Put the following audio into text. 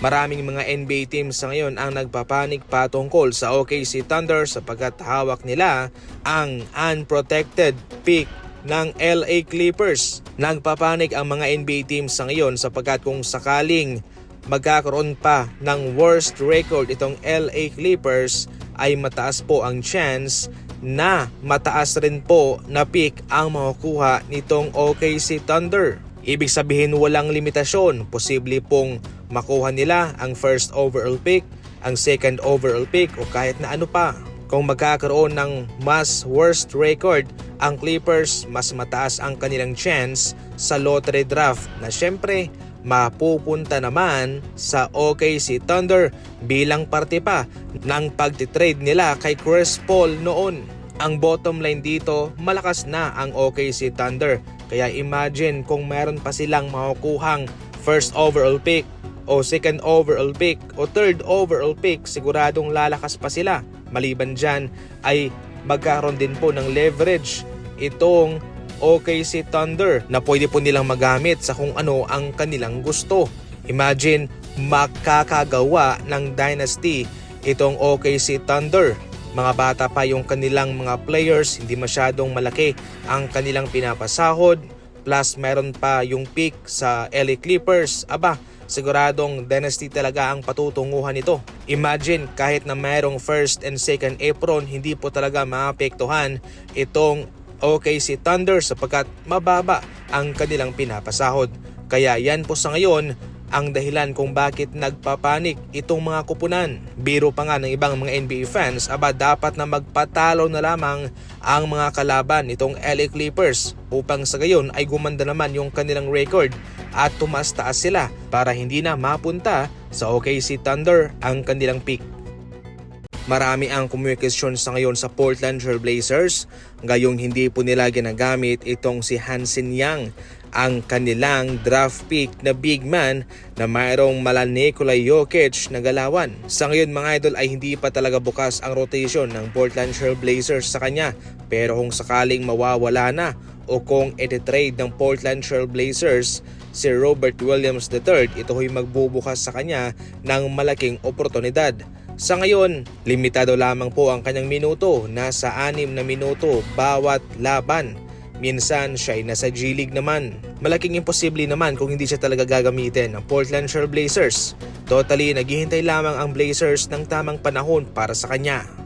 Maraming mga NBA teams sa ngayon ang nagpapanik patungkol sa OKC Thunder sapagkat hawak nila ang unprotected pick ng LA Clippers. Nagpapanik ang mga NBA teams sa ngayon sapagkat kung sakaling magkakaroon pa ng worst record itong LA Clippers ay mataas po ang chance na mataas rin po na pick ang makukuha nitong OKC Thunder. Ibig sabihin walang limitasyon, posible pong makuha nila ang first overall pick, ang second overall pick o kahit na ano pa. Kung magkakaroon ng mas worst record ang Clippers, mas mataas ang kanilang chance sa lottery draft na syempre mapupunta naman sa OKC Thunder bilang parte pa ng pagtitrade nila kay Chris Paul noon. Ang bottom line dito, malakas na ang OKC Thunder. Kaya imagine kung meron pa silang makukuhang first overall pick o second overall pick o third overall pick, siguradong lalakas pa sila. Maliban dyan ay magkaroon din po ng leverage itong OKC Thunder na pwede po nilang magamit sa kung ano ang kanilang gusto. Imagine makakagawa ng dynasty itong OKC Thunder. Mga bata pa yung kanilang mga players, hindi masyadong malaki ang kanilang pinapasahod. Plus meron pa yung pick sa LA Clippers. Aba, siguradong dynasty talaga ang patutunguhan nito. Imagine kahit na mayroong first and second apron, hindi po talaga maapektuhan itong OKC Thunder sapagkat mababa ang kanilang pinapasahod. Kaya yan po sa ngayon ang dahilan kung bakit nagpapanik itong mga kupunan. Biro pa nga ng ibang mga NBA fans, aba dapat na magpatalo na lamang ang mga kalaban nitong LA Clippers upang sa gayon ay gumanda naman yung kanilang record at tumaas taas sila para hindi na mapunta sa OKC Thunder ang kanilang pick. Marami ang komunikasyon sa ngayon sa Portland Trail Blazers, gayong hindi po nila ginagamit itong si Hansen Yang, ang kanilang draft pick na big man na mayroong mala Nikola Jokic na galawan. Sa ngayon mga idol ay hindi pa talaga bukas ang rotation ng Portland Trail Blazers sa kanya, pero kung sakaling mawawala na o kung ititrade ng Portland Trail Blazers si Robert Williams III, ito ho'y magbubukas sa kanya ng malaking oportunidad. Sa ngayon, limitado lamang po ang kanyang minuto, nasa 6 na minuto bawat laban. Minsan siya ay nasa G-League naman. Malaking imposible naman kung hindi siya talaga gagamitin ng Portland Trail Blazers. Totally, naghihintay lamang ang Blazers ng tamang panahon para sa kanya.